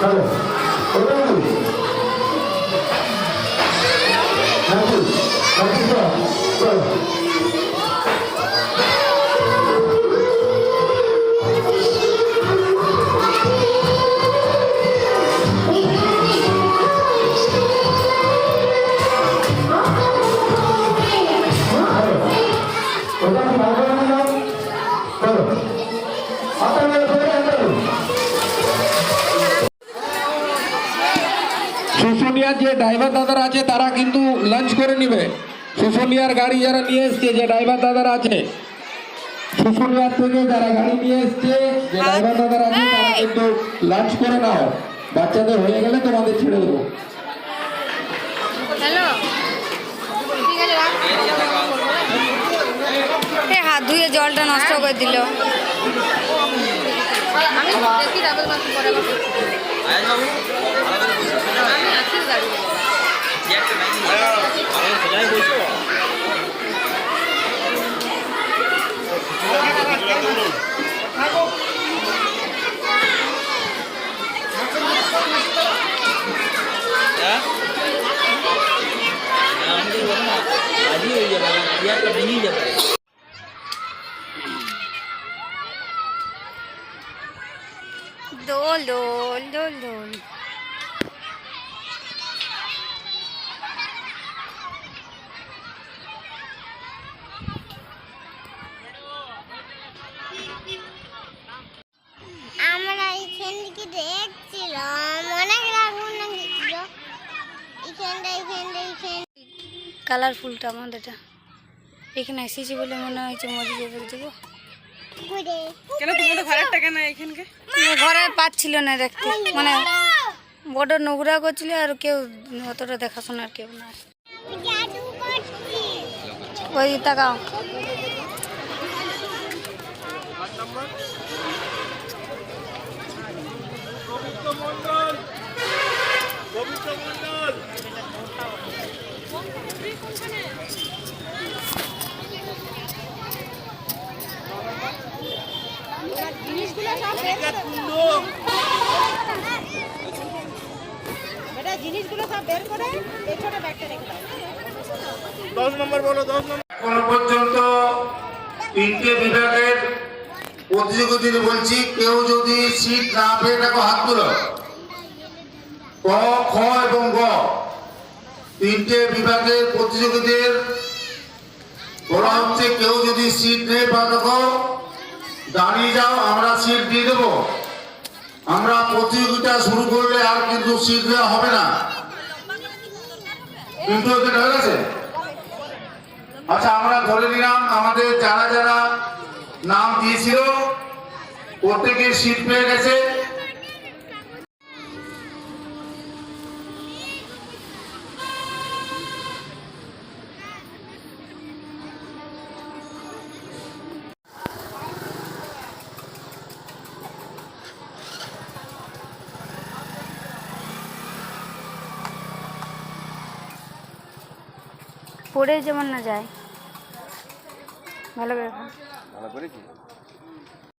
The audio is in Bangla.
চলো ওটা শুশুনিয়ার যে ড্রাইভার দাদারা আছে তারা কিন্তু লাঞ্চ করে নিবে। শুশুনিয়ার গাড়ি যারা নিয়ে এসছে যে ড্রাইভার দাদারা আছে শুশুনিয়ার থেকে যারা গাড়ি নিয়ে এসছে যে ড্রাইভার দাদারা আছে তারা কিন্তু লাঞ্চ করে নাও। বাচ্চাদের হয়ে গেলে তোমাদের ছেড়ে দেবো। হ্যালো? হাত ধুয়ে জলটা নষ্ট করে দিল। আমি দেখি পরে আবার আমি আছি গাড়ি দোল দোল দোল দোল আমরা এখান থেকে দেখছিলাম অনেক আগুন লাগছিল এখানটা এখানটা এখান কালারফুলটা আমাদেরটা এখানে এসেছি বলে মনে হয়েছে মরে যাবে দেবো। দেখাশোনা কেন তোমাদের ঘরেরটা কেন এখানকে? ঘরে পাচ্ছিল না দেখতে। মানে বড় নোংরা করছিল আর কেউ অতটা দেখাশোনার কেউ না জাদু করছি। ওই তাকাও। এটা জিনিসগুলো সব বের করে এই ব্যাগটা রেখে দাও। এখনও পর্যন্ত তিনটে বিভাগের প্রতিযোগীদের বলছি কেউ যদি সিট না পেয়ে থাকো হাত তুলো। ক খ এবং গ। তিনটে বিভাগের প্রতিযোগীদের বলা হচ্ছে কেউ যদি সিট নেই পা থাকো দাঁড়িয়ে যাও আমরা সিট দিয়ে দেবো। আমরা প্রতিযোগিতা শুরু করলে আর কিন্তু সিট দেওয়া হবে না। কিন্তু হয়ে গেছে আচ্ছা আমরা ধরে নিলাম আমাদের যারা যারা নাম দিয়েছিল, প্রত্যেকে সিট পেয়ে গেছে। পড়ে যেমন না যায়। ভালো করে ভালো করেছি